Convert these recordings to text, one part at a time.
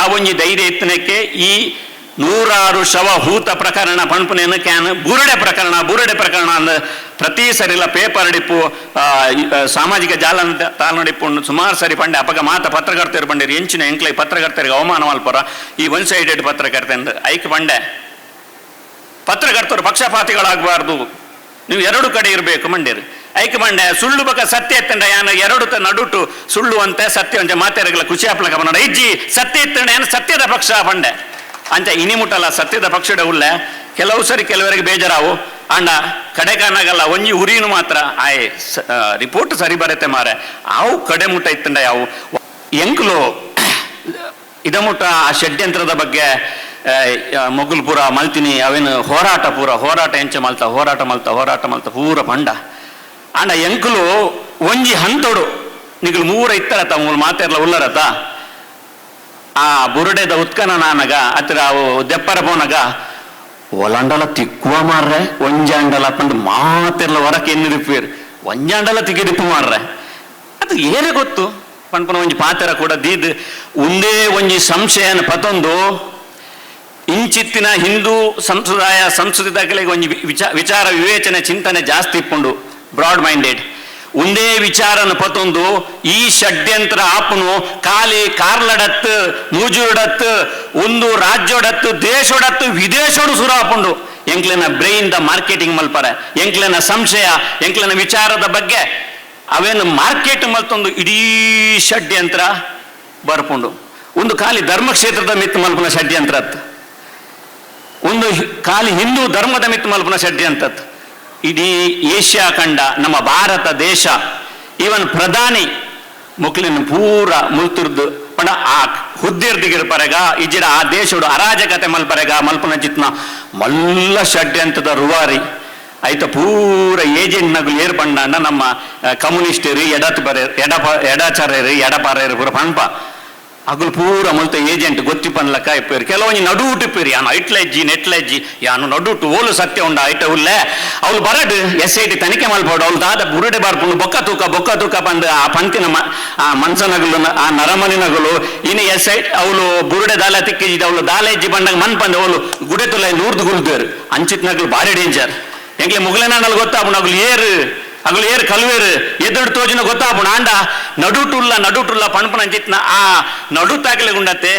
ಆ ಒಂಜಿ ಧೈರ್ಯ ಇತ್ತನಕ್ಕೆ ಈ ನೂರಾರು ಶವ ಹೂತ ಪ್ರಕರಣ ಪಂಪನೇನು ಕ್ಯಾನ್ ಬುರುಡೆ ಪ್ರಕರಣ ಬುರುಡೆ ಪ್ರಕರಣ ಅಂದ ಪ್ರತಿ ಸರಿಲ ಪೇಪರ್ ಆ, ಸಾಮಾಜಿಕ ಜಾಲ ತಾಲ್ನಡಿಪ್ಪು ಸುಮಾರು ಸರಿ ಪಂಡೆ ಅಪಗ ಮಾತ ಪತ್ರಕರ್ತರು ಬಂದಿರಿ ಎಂಚಿನ ಎಂಕ್ಲೈ ಪತ್ರಕರ್ತರಿಗೆ ಅವಮಾನ ಈ ಒನ್ ಸೈಡೆಡ್ ಪತ್ರಕರ್ತೆ ಅಂದ್ ಐಕ್ ಪಂಡೆ. ಪತ್ರಕರ್ತರು ಪಕ್ಷಪಾತಿಗಳಾಗಬಾರ್ದು. ನೀವು ಎರಡು ಕಡೆ ಇರಬೇಕು ಮಂಡ್ಯರು. ಐಕ್ ಮಂಡ್ಯ ಸುಳ್ಳು ಬಕ ಸತ್ಯ ಎತ್ತಂಡ ಯಾನ ಎರಡು ತ ನಡುಟು ಸುಳ್ಳು ಅಂತೆ ಸತ್ಯ ಅಂತೆ ಮಾತೆರಗಲ ಖುಷಿ ಆಪ್ಲಕ ಬಂಡ ಇಜ್ಜಿ ಸತ್ಯ ಎತ್ತಂಡ ಯಾನ ಸತ್ಯದ ಪಕ್ಷ ಬಂಡೆ ಅಂತ ಇನಿ ಮುಟ್ಟಲ್ಲ ಸತ್ಯದ ಪಕ್ಷದ ಉಳ್ಳೆ. ಕೆಲವು ಸರಿ ಕೆಲವರಿಗೆ ಬೇಜಾರಾವು. ಅಂಡ ಕಡೆ ಕಾಣಾಗಲ್ಲ ಒಂಜಿ ಉರಿನು ಮಾತ್ರ ಆಯ್ ರಿಪೋರ್ಟ್ ಸರಿ ಬರತ್ತೆ ಮಾರೆ. ಅವು ಕಡೆ ಮುಟ್ಟ ಇತ್ತಂಡ ಯಾವು. ಎಂಕ್ಲು ಇದ ಮುಟ್ಟ ಆ ಷಡ್ಯಂತ್ರದ ಬಗ್ಗೆ ಮೊಗಲ್ಪುರ ಮಲ್ತಿನಿ ಅವೇನು ಹೋರಾಟ ಪೂರ, ಹೋರಾಟ ಎಂಚ ಮಲ್ತ, ಹೋರಾಟ ಮಲ್ತ ಹೋರಾಟ ಮಲ್ತ ಪೂರ ಪಂಡ. ಅಂಡ ಎಂಕುಲು ಒಂಜಿ ಹಂತೋಡು. ನಿಗುಲು ಮೂರ ಇತ್ತರತ ಮೂಲ ಮಾತೆರ್ಲ ಉಲ್ಲರತ. ಆ ಬುರುಡೆದ ಉತ್ಕನ ನಾನಗ ಅತ್ರ ಅವು ದೆಪ್ಪರ ಪೋನಗ ಒಲಂಡಲ ತಿಕ್ಕುವ ಮಾರ್ರೆ ಒಂಜಾಂಡಲ ಪಂದು ಮಾತೆರ್ಲ ಹೊರಕ್ಕೆ ಎನ್ನಿರಿಪೇರು ಒಂಜಾಂಡಲ ತಿಗಿರಿಪ್ಪು ಮಾರ್ರೆ. ಅದು ಏನೇ ಗೊತ್ತು? ಪಂಪನ ಒಂಜಿ ಪಾತೆರ ಕೂಡ ದೀದ್ ಒಂದೇ ಒಂಜಿ ಸಂಶಯನ ಪತೊಂದು. ಇಂಚಿತ್ತಿನ ಹಿಂದೂ ಸಂಪ್ರದಾಯ ಸಂಸ್ಕೃತಿ ಒಂಜಿ ಒಂದು ವಿಚಾರ ವಿವೇಚನೆ ಚಿಂತನೆ ಜಾಸ್ತಿ ಇಪ್ಪುಂಡು. ಬ್ರಾಡ್ ಮೈಂಡೆಡ್ ಒಂದೇ ವಿಚಾರನ ಪತೊಂದು ಈ ಷಡ್ಯಂತ್ರ ಆಪನು ಕಾಲಿ ಕಾರ್ಲಡತ್ ಮೂಜುಡತ್ ಒಂದು ರಾಜ್ಯಡತ್ತು, ದೇಶಡತ್ತು, ವಿದೇಶೋಡು ಸುರ ಆಪುಂಡು ಎಂಕ್ಲೆನ ಬ್ರೈನ್ ದ ಮಾರ್ಕೆಟಿಂಗ್ ಮಲ್ಪರೆ, ಎಂಕ್ಲೆನ ಸಂಶಯ, ಎಂಕ್ಲೆನ ವಿಚಾರದ ಬಗ್ಗೆ. ಅವೇನು ಮಾರ್ಕೆಟ್ ಮಲ್ತೊಂದು ಇಡೀ ಷಡ್ಯಂತ್ರ ಬರ್ಪುಂಡು. ಒಂದು ಖಾಲಿ ಧರ್ಮಕ್ಷೇತ್ರದ ಮಿತ್ ಮಲ್ಪನ ಷಡ್ಯಂತ್ರ ಒಂದು ಕಾಲಿ ಹಿಂದೂ ಧರ್ಮದ ಮಿತ್ ಮಲ್ಪನ ಷಡ್ಯಂತ್ರತ್ ಇಡೀ ಏಷ್ಯಾ ಖಂಡ, ನಮ್ಮ ಭಾರತ ದೇಶ ಇವನ್ ಪ್ರಧಾನಿ ಮುಕ್ಲಿನ ಪೂರ ಮುಲ್ತುರ್ದು ಪಂಡ ಆ ಹುದ್ದಿರ್ದಿಗಿರ್ ಪರೆಗ ಇಜ್ಜಿಡ ಆ ದೇಶಡು ಅರಾಜಕತೆ ಮಲ್ಪರೆಗ ಮಲ್ಪನ ಚಿತ್ನ ಮಲ್ಲ ಷಡ್ಯಂತದ ರುವಾರಿ. ಐತ ಪೂರ ಏಜೆಂಟ್ ನಗು ಏರ್ ಪಂಡಾಂಡ ನಮ್ಮ ಕಮ್ಯುನಿಸ್ಟರು ಎಡತ್ ಬರೆ ಎಡಪ ಎಡಚಾರ್ಯರು ಎಡಪಾರ್ಯರು ಪೂರ ಪಂಪ ಅಗಲು ಪೂರ ಮುಲ್ತ ಏಜೆಂಟ್ ಗೊತ್ತಿ ಪನ್ಲಕ ಇಪ್ಪೇರು ಕೆಲವೊಂಜಿ ನಡುಟು ಇಪ್ಪೇರು ಯಾನು ಐಟ್ಲೆಜ್ಜಿ ನೆಟ್ಲೆಜ್ಜಿ ಯಾನು ನಡುಟು ಓಲು ಸತ್ಯ ಉಂಡ ಐಟ ಉಲ್ಲೆ ಅವ್ಲು ಬರಡು ಎಸ್ ಐ ಟಿ ತನಿಖೆ ಮಲ್ಪೋಡು ಅವ್ಲು ದಾದ ಬುರುಡೆ ಬಾರ್ಪುಂಡು ಬೊಕ್ಕ ತೂಕ ಬೊಕ್ಕ ತೂಕ ಬಂದು ಆ ಪಂತಿನ ಮ- ಆ ಮನ್ಸನಗಲು ಆ ನರಮನಿನಗಲು ಇನ್ನು ಎಸ್ ಐ ಅವಳು ಬುರುಡೆ ದಾಲ ತಿಕ್ಕಿಜಿದ ಅವಳು ದಾಲೆಜ್ಜಿ ಬಂದಾಗ ಮನ್ ಪಂದು ಅವಳು ಗುಡೆ ತುಲ ನೂರ್ದು ಗುಲ್ದೇರು ಅಂಚಿತ್ ನಗಲು ಭಾರಿ ಡೇಂಜರ್ ಎಂಗ್ಲೆ ಮುಗಲೆನಾಡಲ್ ಗೊತ್ತಾಪು ನಗಲು ಏರು ಅಗಲು ಏರ್ ಕಲ್ವೇರು ಎದುರು ತೋಜಿನ ಗೊತ್ತಾಪುಣ ಆಂಡ ನಡುಟುಲ್ಲ ನಡುಟುಲ್ಲ ಪಣಪನ ಅಂಚಿತ್ನ ಆ ನಡು ತಾಕಲೆಗುಂಡತ್ತೆ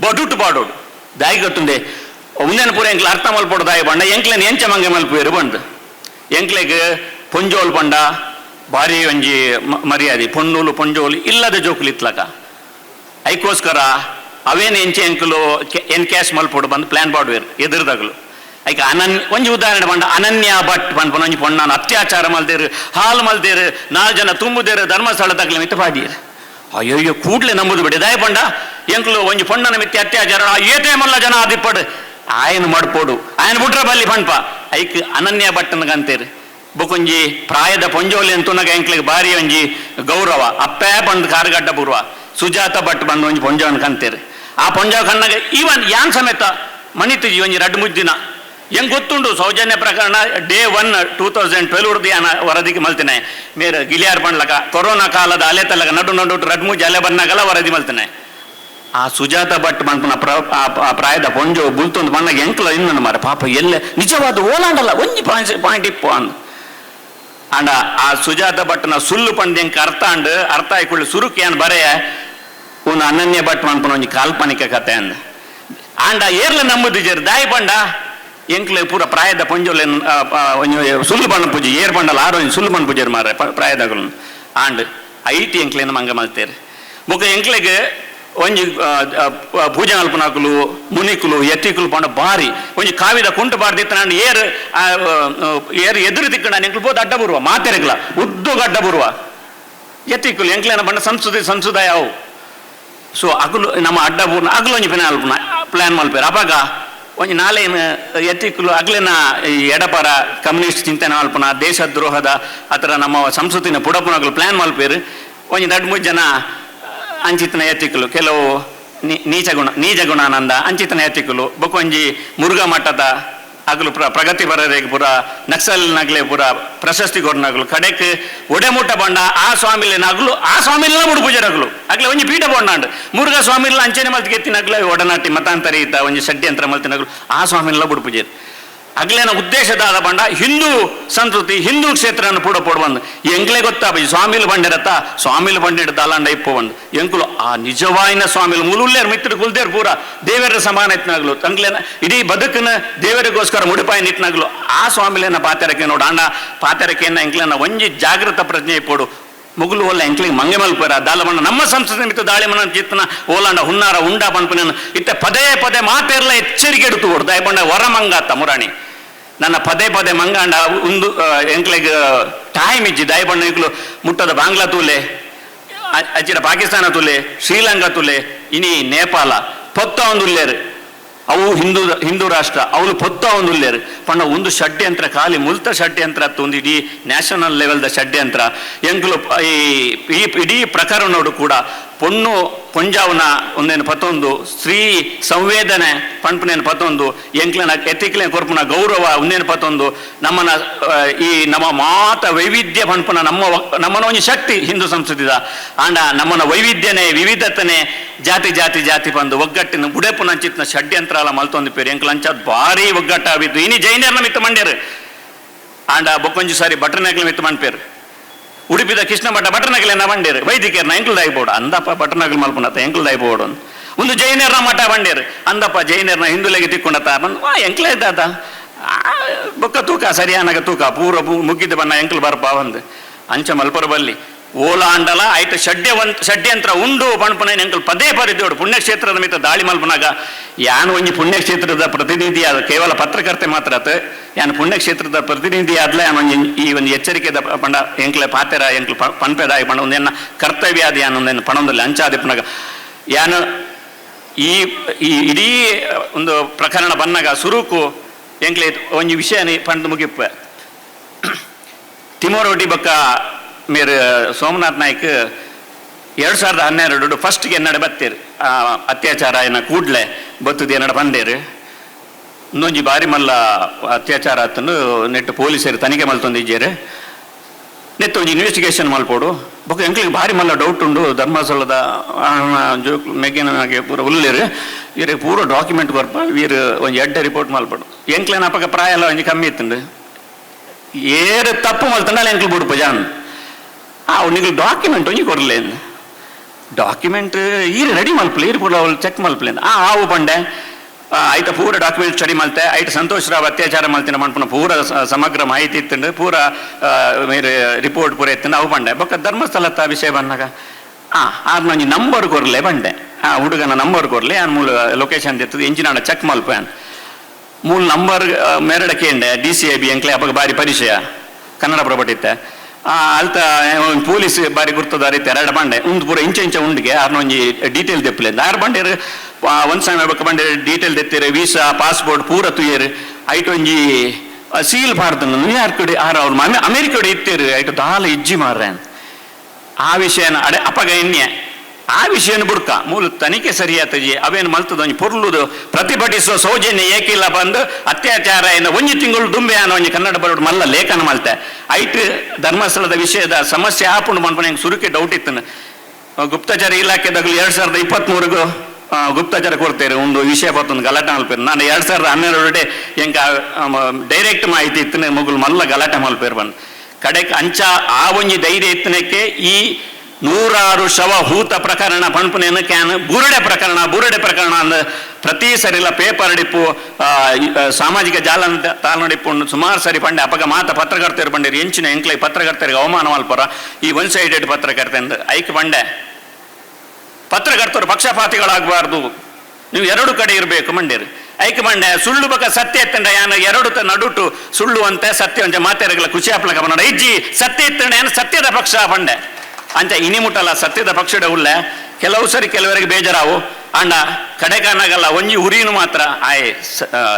ಬಡುಟು ಬಾಡೋಡು ದಾಯಿ ಗಟ್ಟುಂದೆ ಉಂದೆನ ಪೂರ ಎಂಕ್ಲ ಅರ್ಥ ಮಲ್ಪೋಡು ದಾಯಿ ಬಂಡ ಎಂಕ್ಲೆನ್ ಎಂಚ ಮಂಗೆ ಮಲ್ಪೇರು ಬಂದು. ಎಂಕ್ಲೆಗ್ ಪೊಂಜೋಲ್ ಪಂಡ, ಭಾರಿ ಒಂಜಿ ಮರ್ಯಾದೆ. ಪೊನ್ನೂಲು ಪೊಂಜೋಲು ಇಲ್ಲದ ಜೋಕುಲು ಇತ್ಲಕ. ಐಕೋಸ್ಕರ ಅವೇನು ಎಂಚೆ ಎಂಕುಲು ಎನ್ ಕ್ಯಾಶ್ ಮಲ್ಪೋಡು ಬಂದು ಪ್ಲಾನ್ ಬಾಡ್ವೇರು, ಎದುರುದಾಗಲು. ಐಕ ಅನನ್ ಒಂಜಿ ಉದಾಹರಣೆ ಪಂಡ ಅನನ್ಯ ಭಟ್ ಪಂಡ್ ಒಂಜಿ ಪೊಣ್ಣಾನ ಅತ್ಯಾಚಾರ ಮಲ್ದೇರು, ಹಾಲು ಮಲ್ದೇರು, ನಾಲ್ ಜನ ತುಂಬುದೇರು, ಧರ್ಮಸ್ಥಳ ತಗ್ಲ ಮಿತ್ತ ಪಾಡಿಯರು ಅಯ್ಯೋ ಕೂಡ್ಲೆ ನಂಬುದು ಬಿಡಿ. ದಾಯ ಪಂಡ, ಎಂಕ್ಲು ಒಂಜಿ ಪೊಣ್ಣನ ಮಿತ್ತಿ ಅತ್ಯಾಚಾರ ಏತೇ ಮಲ್ಲ ಜನ ಆದಿಪ್ಪಡು. ಆಯನ ಮಡ್ಪೋಡು. ಆಯನ ಬುಟ್ರ ಬಲ್ಲಿ ಪಂಡ್ಪ ಐಕ್ ಅನನ್ಯ ಭಟ್ ಅಂತೇರು ಬೊಕೊಂಜಿ ಪ್ರಾಯದ ಪೊಂಜೋಲಿ ಅಂತುನಗ ಎಂಕ್ಲಿಗೆ ಬಾರಿ ಒಂಜಿ ಗೌರವ. ಅಪ್ಪೇ ಬಂದು ಕಾರ್ಗಡ್ಡ ಪೂರ್ವ. ಸುಜಾತ ಭಟ್ ಬಂದು ಒಂಜಿ ಪೊಂಜೋನ್ ಕಂತೇರು. ಆ ಪೊಂಜೋ ಕಣ್ಣಗ ಈವನ್ ಯಾನ್ ಸಮೇತ ಮಣಿತಿಜಿ ಒಂಜಿ ರಡ್ಡು ಮುಜ್ಜಿನ ಹೆಂಗ್ ಗೊತ್ತುಂಡು ಸೌಜನ್ಯ ಪ್ರಕರಣ ಡೇ ಒನ್ ಟೂ ತೌಸಂಡ್ ಟ್ವೆಲ್ ಯಾನ ವರದಿಗೆ ಮಲ್ತಿನ. ಮೇರೆ ಗಿಲಿಯಾರ್ ಬಂಡ್ಲಕ, ಕೊರೋನಾ ಕಾಲದ ಅಲೆ ತಲಕ ನಡು ನಡು ರಡ್ ಮುಜ್ಜಿ ಅಲೆ ಬಣ್ಣಗಲ ವರದಿ ಮಲ್ತಿನ. ಆ ಸುಜಾತ ಭಟ್ ಆ ಪ್ರಾಯದ ಪೊಂಜು ಬುಲ್ತೊಂದು ಬಣ್ಣಗ ಎಂಕ್ಲ ಇನ್ನೊಂದು ಮಾರ. ಪಾಪ ಎಲ್ಲ, ನಿಜವಾದ ಓಲಾಂಡಲ್ಲ, ಒಂಜಿ ಪಾಯಿಂಟ್ ಪಾಯಿಂಟ್ ಇಪ್ಪು ಅಂದ್. ಅಂಡ ಆ ಸುಜಾತ ಭಟ್ನ ಸುಳ್ಳು ಎಂಕ್ ಅರ್ಥ ಅಂಡ್, ಅರ್ಥ ಆಯ್ಕೊಳ್ಳಿ ಸುರುಕ್ ಏನ್ ಬರೆಯ ಒಂದು ಅನನ್ಯ ಭಟ್ ಮನ್ಪನ ಒಂಜಿ ಕಾಲ್ಪನಿಕ ಕತೆ ಅಂದ್. ಆಂಡ ಏರ್ಲ ನಂಬುದಿಜರ್ ದಾಯಿ ಪಂಡ ಎಂಕ್ಲೆ ಪೂರ ಪ್ರಾಯದ ಪೊಂಜೋಲೆ ಸುಳ್ಳು ಬಣ್ಣ ಪೂಜೆ, ಏರ್ ಪಂಡಲ್ಲ ಆರೋ ಸುಲ್ಲು ಬಣ್ಣ ಪೂಜೆರ್ ಮಾರ ಪ್ರಾಯದಗಳು ಆಂಡ್ ಐಟಿ ಎಂಕ್ಲೆನ ಮಂಗ ಮಲ್ತೇರು ಬೊಕ ಎಂಕ್ಲೆಗ್ ಒಂಜಿ ಪೂಜೆ ಅಲ್ಪನಾಕುಲು ಮುನಿಕುಲು ಎತ್ತಿಕುಲು ಪಂಡ ಬಾರಿ ಒಂಜಿ ಕಾವಿದ ಕುಂಟು ಬಾರ್ದಿತ್ತ ನಾನು ಏರ್ ಏರ್ ಎದುರು ತಿಕ್ಕಂಡ ಎಂಕ್ಲು ಬೋದು ಅಡ್ಡ ಬರುವ, ಮಾತೆರೆಗ್ಲ ಉದ್ದು ಅಡ್ಡ ಬರುವ. ಎತ್ತಿಕುಲು ಎಂಕ್ಲೇನ ಬಂಡ ಸಂಸ್ಕೃತಿ ಸಂಸ್ಕೃತ ಅವು. ಸೊ ಅಗಲು ನಮ್ಮ ಅಡ್ಡ ಅಗಲು ಒಂಜಿ ಪಿನ ಅಲ್ಪನ ಪ್ಲಾನ್ ಮಲ್ಪೇರು ಅಪಾಗ ಒಂಜಿ ನಾಲೆ ಎತ್ತಿಕ್ಲು ಅಗ್ಲಿನ ಈ ಎಡಪರ ಕಮ್ಯುನಿಸ್ಟ್ ಚಿಂತನೆ ಮಲ್ಪನ ದೇಶದ್ರೋಹದ ಆತರ ನಮ್ಮ ಸಂಸ್ಕೃತಿನ ಪುಡಪುನಗಲು ಪ್ಲಾನ್ ಮಲ್ಪೇರು ಒಂಜಿ ದಡ್ ಮೂರು ಜನ ಅಂಚಿತನ ಎತ್ತಿಕ್ಲು ಕೆಲವು ನೀ- ನೀಚ ಗುಣ ನೀಚ ಗುಣಾನಂದ ಅಂಚಿತನ ಎತ್ತಿಕ್ಕಲು ಬೊಕೊಂಜಿ ಮುರುಘಾ ಮಠದ ಅಗಲು ಪ್ರ ಪ್ರಗತಿ ಬರರೇಗೆ ಪೂರ ನಕ್ಸಲ್ ಪುರ ಪ್ರಶಸ್ತಿ ಕೊರ್ನಗ್ಲು ಕಡೆಕ್ ಒಡೆಮೂಟ ಬಂಡ ಆ ಸ್ವಾಮಿಲೆ ನಗ್ಲು ಆ ಸ್ವಾಮಿಲ ಮುಡು ಪೂಜೆ ನಗ್ಲು ಒಂಜಿ ಪೀಠ ಬಂಡಾಂಡ್ ಮುರುಘಾ ಸ್ವಾಮಿಲ ಅಂಚನೆ ಮಲ್ತಿ ಗೆತ್ತಿನಗ್ಲೆ ಒಡನಾಟಿ ಮತಾಂತರಿ ಇತ್ತ ಒಂಜಿ ಷಡ್ಯಂತ್ರ ಮಲ್ತಿನಗ್ಲು, ಆ ಸ್ವಾಮಿಲ ಬುಡು ಪೂಜೆ. ಅಗ್ಲೇನ ಉದ್ದೇಶದಾದ ಬಂಡ ಹಿಂದೂ ಸಂಸ್ಕೃತಿ, ಹಿಂದೂ ಕ್ಷೇತ್ರನ ಪೂಡ ಪೋಡ್ಬಂದು ಎಂಗ್ಲೇ ಗೊತ್ತಾ ಬೈ, ಸ್ವಾಮಿಲು ಬಂಡಿರತ್ತ ಸ್ವಾಮಿಲು ಬಂಡಿಡ ದಾಲಾಂಡ ಇಪ್ಪು ಬಂದು. ಎಂಕುಲು, ಆ ನಿಜವಾಯಿನ ಸ್ವಾಮಿಲು, ಮುಲುಲ್ಲೇರ್ ಮಿತ್ರ ಕುಲ್ದೇರ್ ಪೂರ ದೇವರ ಸಮಾನ ಇತ್ನಾಗ್ಲು. ತಂಗ್ಲೇನ, ಇಡೀ ಬದುಕನ ದೇವರಿಗೋಸ್ಕರ ಮುಡಿಪಾಯಿ ನಿಟ್ನಾಗ್ಲು ಆ ಸ್ವಾಮಿಲೇನ ಪಾತೆರಕೆ ನೋಡು, ಅಣ್ಣ ಪಾತೆರಕ್ಕೆನ್ನ ಎಂಕ್ಲೇನ ಒಂಜಿ ಜಾಗೃತ ಪ್ರಜ್ಞೆ ಇಪ್ಪೋಡು ಮುಗುಲು ಒಲ್ಲ ಎಂಕ್ಲಿಗೆ ಮಂಗೆ ಮಲ್ಪರ ದಾಲಮಣ್ಣ ನಮ್ಮ ಸಂಸ್ಕೃತಿ ಮಿತ್ತು ದಾಳಿಮನ ಚಿತ್ತನ ಓಲಾಂಡ ಹುನ್ನಾರ ಉಂಡ ಪನ್ಪನ ಇತ್ತ ಪದೇ ಪದೇ ಮಾತೆರ್ಲ ಎಚ್ಚರಿಕೆ ಇಡ್ತು ಕೊಡು ದಯಪಂಡ ವರಮಂಗಾತ ಮುರಾಣಿ. ನನ್ನ ಪದೇ ಪದೇ ಮಂಗಾಂಡ ಒಂದು ಎಂಕ್ಲೆಗ್ ಟೈಮ್ ಇಜ್ಜಿ. ದಯಪಂಡ ಎಂಕ್ಲು ಮುಟ್ಟದ ಬಾಂಗ್ಲಾ ತೂಲೆ, ಅ- ಅಚ್ಚಿಡ ಪಾಕಿಸ್ತಾನ ತುಲೆ, ಶ್ರೀಲಂಕಾ ತುಲೆ, ಇನಿ ನೇಪಾಳ, ಪೊತ್ತ ಒಂದು ಉಲ್ಲೇರು. ಅವು ಹಿಂದೂ ಹಿಂದೂ ರಾಷ್ಟ್ರ ಅವಳು ಪೊತ್ತ ಒಂದು ಉಲ್ಲೇರು. ಪಂಡ ಒಂದು ಷಡ್ಯಂತ್ರ, ಖಾಲಿ ಮುಲ್ತ ಷಡ್ಯಂತ್ರ ಒಂದು ಇಡೀ ನ್ಯಾಷನಲ್ ಲೆವೆಲ್ದ ಷಡ್ಯಂತ್ರ. ಎಂಕ್ಲು ಈ ಈ, ಇಡೀ ಪ್ರಕರಣ ಕೂಡ ಪೊನ್ನು ಪೊಂಜಾವನ ಒಂದೇನು ಪತ್ತೊಂದು, ಸ್ತ್ರೀ ಸಂವೇದನೆ ಪಂಪನೇನು ಪತ್ತೊಂದು, ಎಂಕ್ಲನ ಎತ್ತಿಕ್ಲೆ ಕೊರ್ಪುನ ಗೌರವ ಒಂದೇನು ಪತ್ತೊಂದು, ನಮ್ಮನ ಈ ನಮ್ಮ ಮಾತ ವೈವಿಧ್ಯ ಪಂಪನ ನಮ್ಮ ನಮ್ಮನ ಒಂದು ಶಕ್ತಿ ಹಿಂದೂ ಸಂಸ್ಕೃತಿದ. ಆಂಡ ನಮ್ಮನ ವೈವಿಧ್ಯನೆ, ವಿವಿಧತನೆ ಜಾತಿ ಜಾತಿ ಜಾತಿ ಬಂದು ಒಗ್ಗಟ್ಟಿನ ಬುಡೆಪುನಂಚಿತ್ನ ಷಡ್ಯಂತ್ರ ಮಲ್ತೊಂದು ಪೇರು. ಎಂಕ್ಲ ಅಂಚದ್ ಭಾರಿ ಒಗ್ಗಟ್ಟಾಗಿದ್ದು ಇನಿ ಜೈನರ್ನ ಮಿತ್ತ ಮಂಡ್ಯರು. ಆಂಡ ಬೊಕ್ಕೊಂಜು ಸಾರಿ ಬಟ್ರನಗ್ಲ ಮಿತ್ತ ಮಂಡ್ಪೇರು ಉಡುಪಿದ ಕೃಷ್ಣ ಮಠ ಬಟನಗಲೆನ ಬಂಡೇರು. ವೈದಿಕರ್ನ ಎಂಕಲ್ ದಾಯ್ಬೋಡು ಅಂದಪ್ಪ ಬಟನಗಲ್ ಮಲ್ಪನತ್ತ ಎಂಕಲ್ ದಾಯ್ಬೋಡು ಅಂತ ಒಂದು. ಜೈನರ ಮಠ ಬಂಡೇರು. ಅಂದಪ್ಪ ಜೈನರ್ನ ಹಿಂದುಲೆಗೆ ತಿಕ್ಕೊಂಡತ ಬಂದು ವಾ, ಎಂಕ್ಲೇ ಇದ್ದಾತ ಬೊಕ್ಕ ತೂಕ, ಸರಿಯಾನಾಗ ತೂಕ. ಪೂರ ಮುಗಿದ ಬಣ್ಣ ಎಂಕಲ್ ಬರ್ಪ ಒಂದು. ಅಂಚ ಮಲ್ಪರ ಬಲ್ಲಿ. ಓಲಾಂಡಲ ಆಯ್ತು. ಷಡ್ಯವಂತ ಷಡ್ಯಂತ್ರ ಉಂಡು ಪಣ್ಪನ ಎಂಕಲ್ ಪದೇ ಪರಿದೋಡು ಪುಣ್ಯಕ್ಷೇತ್ರದ ಮಿತ್ತ ದಾಳಿ ಮಲ್ಪನಾಗ ಯಾನು ಒಂಜಿ ಪುಣ್ಯಕ್ಷೇತ್ರದ ಪ್ರತಿನಿಧಿ ಆದ ಕೇವಲ ಪತ್ರಕರ್ತೆ ಮಾತ್ರ ಆತ ಯಾನು ಪುಣ್ಯಕ್ಷೇತ್ರದ ಪ್ರತಿನಿಧಿ ಆದ್ಲ ಯಾನು ಈ ಒಂದು ಎಚ್ಚರಿಕೆದ ಪಂಡ ಎಂಕ್ಲೆ ಪಾತೆರ, ಎಂಕ್ಲು ಆಯ್ ಪಂಡ ಒಂದೇನ ಕರ್ತವ್ಯ ಆದ ಯಾನು ಒಂದೇನು ಪಣದಲ್ಲಿ ಅಂಚಾದಿಪ್ಪನಾಗ. ಪುನಗ ಯಾನು ಈ ಈ ಇಡೀ ಒಂದು ಪ್ರಕರಣ ಬಂದಾಗ ಸುರುಕು ಎಂಕ್ಲೆ ಒಂಜಿ ವಿಷಯ ಪಂಡ ಮುಗಿಪ್ಪ. ತಿಮೋರೊಡ್ಡಿ ಬಕ್ಕ ಮೇರು ಸೋಮನಾಥ್ ನಾಯ್ಕ್ ಎರಡು ಸಾವಿರದ ಹನ್ನೆರಡು ಫಸ್ಟ್ಗೆ ಎನ್ನಡೆ ಬತ್ತೀರಿ ಅತ್ಯಾಚಾರ ಏನ ಕೂಡ್ಲೆ ಬತ್ತದ ಎನ್ನಡ ಬಂದೇರು. ಇನ್ನೊಂಜಿ ಬಾರಿ ಮಲ್ಲ ಅತ್ಯಾಚಾರ ಆತನು ನೆಟ್ಟು ಪೊಲೀಸರು ತನಿಖೆ ಮಲ್ತೊಂದಿದ್ದೇರು ನೆತ್ತ ಒಂಜಿ ಇನ್ವೆಸ್ಟಿಗೇಷನ್ ಮಲ್ಪೋಡು ಬೊಕ್ಕ ಎಂಕ್ಲಿಗೆ ಭಾರಿ ಮಲ್ಲ ಡೌಟ್ ಉಂಡು. ಧರ್ಮಸ್ಥಳದ ಮೆಗ್ಗಿನಾಗೆ ಪೂರ ಉಲ್ಲಿರು ಇವ್ರಿಗೆ ಪೂರ ಡಾಕ್ಯುಮೆಂಟ್ ಬರ್ಪ ವೀರ್ ಒಂಜಿ ಎಡ್ಡ ರಿಪೋರ್ಟ್ ಮಲ್ಪಡು ಎಂಕ್ಲೇನ ಅಪ್ಪಗ ಪ್ರಾಯ ಎಲ್ಲ ಒಂಜಿ ಕಮ್ಮಿ ಇತ್ತುಂಡು. ಏರು ತಪ್ಪು ಮಲ್ತಂಡ ಎಂಕ್ಲು ಬಿಡ್ಪ ಜಾನ್. ಆ ನಿಮಗೆ ಡಾಕ್ಯುಮೆಂಟ್ ಒಂಜಿ ಕೊರ್ಲೆ ಡಾಕ್ಯುಮೆಂಟ್ ಈ ರೆಡಿ ಮಲ್ಪಲೆ ಈರು ಪೂರ ಅವಳು ಚೆಕ್ ಮಲ್ಪಲೆ ಆ ಆವು ಬಂಡೆ ಆಯ್ತ ಪೂರ ಡಾಕ್ಯುಮೆಂಟ್ ಸ್ಟಡಿ ಮಲ್ತೆ ಆಯ್ತು ಸಂತೋಷ್ ರಾವ್ ಅತ್ಯಾಚಾರ ಮಲ್ತಿನ ಮನ್ಪುನ ಪೂರ ಸಮಗ್ರ ಮಾಹಿತಿ ಇತ್ತಂಡು, ಪೂರ ಮೇರೆ ರಿಪೋರ್ಟ್ ಪೂರ ಇತ್ತು ಅವು ಬಂಡೆ. ಬೊಕ್ಕ ಧರ್ಮಸ್ಥಳ ವಿಷಯ ಬಂದಾಗ, ಆ ಆದ್ ನಂಗೆ ನಂಬರ್ ಕೊರ್ಲೆ ಬಂಡೆ. ಆ, ಹುಡುಗನ ನಂಬರ್ ಕೊರ್ಲೆ ಆ ಮೂಲ ಲೊಕೇಶನ್ ಇರ್ತದೆ ಎಂಜಿನಾಡ ಚೆಕ್ ಮಲ್ಪೆ ಮೂಲ ನಂಬರ್ ಮೇರಡ ಕೇಂಡೆ ಡಿ ಸಿ ಐ ಬಿ ಎಂಕ್ಲೆ ಅಪ್ಪಗ ಬಾರಿ ಪರಿಚಯ. ಕನ್ನಡ ಪ್ರಪಟಿತ್ತೆ ಆ ಅಲ್ತ ಪೊಲೀಸ್ ಬಾರಿ ಗುರ್ತದ ರೀತಿ ಎರಡು ಬಂಡೆ. ಒಂದು ಪೂರ ಇಂಚ ಇಂಚ ಉಂಡಿಗೆ ಆರ್ನ ಒಂಜಿ ಡೀಟೇಲ್ ದೆಪ್ಪಲೆ. ಆರು ಬಂಡೆ ಒಂದು ಸಮಯ ಬೇಕು ಬಂಡೆ ಡೀಟೇಲ್ ತೆತ್ತಿರು ವೀಸಾ, ಪಾಸ್ಪೋರ್ಟ್ ಪೂರ ತುಯ್ಯರು. ಐಟ್ ಒಂಜಿ ಸೀಲ್ ಭಾರತ ನ್ಯೂಯಾರ್ಕ್ ಆರ ಅವ್ರು ಅಮೆರಿಕ ಇತ್ತೇರು. ಐಟು ದಾಲ ಇಜ್ಜಿ ಮಾರ್ರೆ ಆ ವಿಷಯನ ಅಡೆ ಅಪಗ ಆ ವಿಷಯನ ಬುಡ್ಕ ಮೂಲ ತನಿಖೆ ಸರಿಯಾತಜಿ ಅವೇನು ಮಲ್ತದ ಪೊರ್ಲುದು ಪ್ರತಿಭಟಿಸುವ ಸೌಜನ್ಯ ಏಕಿಲ್ಲ ಬಂದು ಅತ್ಯಾಚಾರ ಏನ ಒಂಜಿ ತಿಂಗಳು ದುಂಬೆ ಅನ್ನೋ ಒಂಜಿ ಕನ್ನಡ ಬರೋಡು ಮಲ್ಲ ಲೇಖನ ಮಲ್ತೆ. ಐಟ್ ಧರ್ಮಸ್ಥಳದ ವಿಷಯದ ಸಮಸ್ಯೆ ಆಪುಂಡು ಮನ್ಪನ ಹೆಂಗೆ ಸುರುಕೆ ಡೌಟ್ ಇತ್ತು. ಗುಪ್ತಚರ ಇಲಾಖೆದಾಗಲು ಎರಡ್ ಸಾವಿರದ ಇಪ್ಪತ್ತ್ಮೂರಿಗೂ ಗುಪ್ತಚರ ಕೊಡ್ತೇವೆ ಒಂದು ವಿಷಯ ಬರ್ತದೆ ಗಲಾಟೆ ಮಲ್ಪೇರು. ನಾನು ಎರಡ್ ಸಾವಿರದ ಹನ್ನೆರಡು ಎಂಕ ಡೈರೆಕ್ಟ್ ಮಾಹಿತಿ ಇತ್ತನೆ ಮುಗುಲ್ ಮಲ್ಲ ಗಲಾಟೆ ಮಲ್ಪೇರು ಬಂದು. ಕಡೆಗೆ ಅಂಚ ಆ ಒಂಜಿ ಧೈರ್ಯ ಇತ್ತನಕ್ಕೆ ಈ ನೂರಾರು ಶವ ಹೂತ ಪ್ರಕರಣ ಪಣ್ಪುನೇನು ಕ್ಯಾನ್, ಬುರುಡೆ ಪ್ರಕರಣ ಬುರುಡೆ ಪ್ರಕರಣ ಅಂದ ಪ್ರತಿ ಸರಿಲ ಪೇಪರ್ ಡಿಪ್ಪು ಸಾಮಾಜಿಕ ಜಾಲ ತಾಳ್ನಡಿಪ್ಪು ಸುಮಾರು ಸರಿ ಪಂಡೆ ಅಪಗ ಮಾತ ಪತ್ರಕರ್ತರು ಬಂಡಿರು ಎಂಚಿನ ಎಂಕ್ಲೈ ಪತ್ರಕರ್ತರಿಗೆ ಅವಮಾನ ಈ ಒನ್ ಸೈಡೆಡ್ ಪತ್ರಕರ್ತೆ ಅಂತ ಐಕ್ ಬಂಡೆ ಪತ್ರಕರ್ತರು ಪಕ್ಷಪಾತಿಗಳಾಗಬಾರ್ದು. ನೀವು ಎರಡು ಕಡೆ ಇರಬೇಕು ಮಂಡಿರಿ. ಐಕೆ ಮಂಡೆ ಸುಳ್ಳು ಬಕ ಸತ್ಯ ಎತ್ತಂಡ ಯಾನ ಎರಡು ತ ನಡುಟು ಸುಳ್ಳು ಅಂತ ಸತ್ಯ ಅಂಚ ಮಾತೆರಗಲ ಖುಷಿ ಆಪ್ಲಕ ಬಂಡ ಇಜ್ಜಿ ಸತ್ಯ ಎತ್ತಂಡ ಯಾನ ಸತ್ಯದ ಪಕ್ಷ ಬಂಡೆ ಅಂಚ ಇನಿ ಮುಟ್ಟಲ್ಲ ಸತ್ಯದ ಪಕ್ಷದ ಉಳ್ಳ ಕೆಲವು ಸರಿ ಕೆಲವರಿಗೆ ಬೇಜಾರಾವು ಅಂಡ ಕಡೆಗಾನಾಗಲ್ಲ, ಒಂಜಿ ಉರಿನು ಮಾತ್ರ. ಆಯ್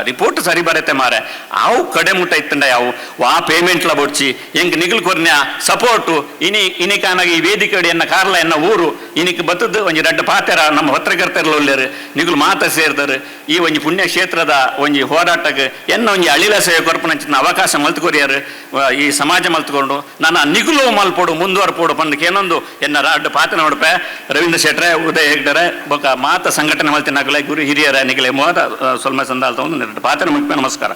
ರಿಪೋರ್ಟ್ ಸರಿ ಬರತ್ತೆ ಮಾರೆ. ಅವು ಕಡೆ ಮುಟ್ಟ ಇತ್ತಂಡ ಯಾವು? ವಾ ಪೇಮೆಂಟ್ ಲ ಬೊಡ್ಚಿ. ಎಂಕ್ ನಿಗಲ್ ಕೊರ್ನ್ಯ? ಸಪೋರ್ಟು ಇನಿ ಇನಿಕಾನಾಗ ಈ ವೇದಿಕೆ ಎನ್ನ ಕಾರ್ಲ ಎನ್ನ ಊರು. ಇನಿಕ್ ಬತ್ತದ ಒಂಜಿ ರಡ್ಡ ಪಾತೆರ ನಮ್ಮ ಪತ್ರಕರ್ತರಲ್ಲಿ ಒಳ್ಳೆರು ನಿಗಲ್ ಮಾತ ಸೇರ್ದರು. ಈ ಒಂಜಿ ಪುಣ್ಯ ಕ್ಷೇತ್ರದ ಒಂಜಿ ಹೋರಾಟಕ್ಕೆ ಎನ್ನ ಒಂಜಿ ಅಳಿಲ ಸೇವೆ ಕೊರ್ಪನಂಚಿನ ಅವಕಾಶ ಮಲ್ತುಕೊರಿಯರು. ಈ ಸಮಾಜ ಮಲ್ತುಕೊಂಡು, ನನ್ನ ನಿಗಲು ಮಲ್ಪೋಡು, ಮುಂದುವರ್ಪೋಡು ಪಂದಕ್ಕೆ ಏನೊಂದು ಎನ್ನ ರಡ್ಡ ಪಾತ್ರ ನೋಡಪ್ಪ. ರವೀಂದ್ರ ಶೆಟ್ರೆ, ಉದಯ ಹೆಗ್ಡರೆ, ಬೊಕ ಮಾತ ಸಂಘಟನೆ ಮಲ್ತಿನಾಗಲೇ ಗುರು ಹಿರಿಯರ ನಿಗಲೆ ಮೋದ ಸೊಲ್ಮ ಸಂದಾಲ್ ಒಂದು ಪಾತ್ರ ಮುಖ್ಯ ನಮಸ್ಕಾರ.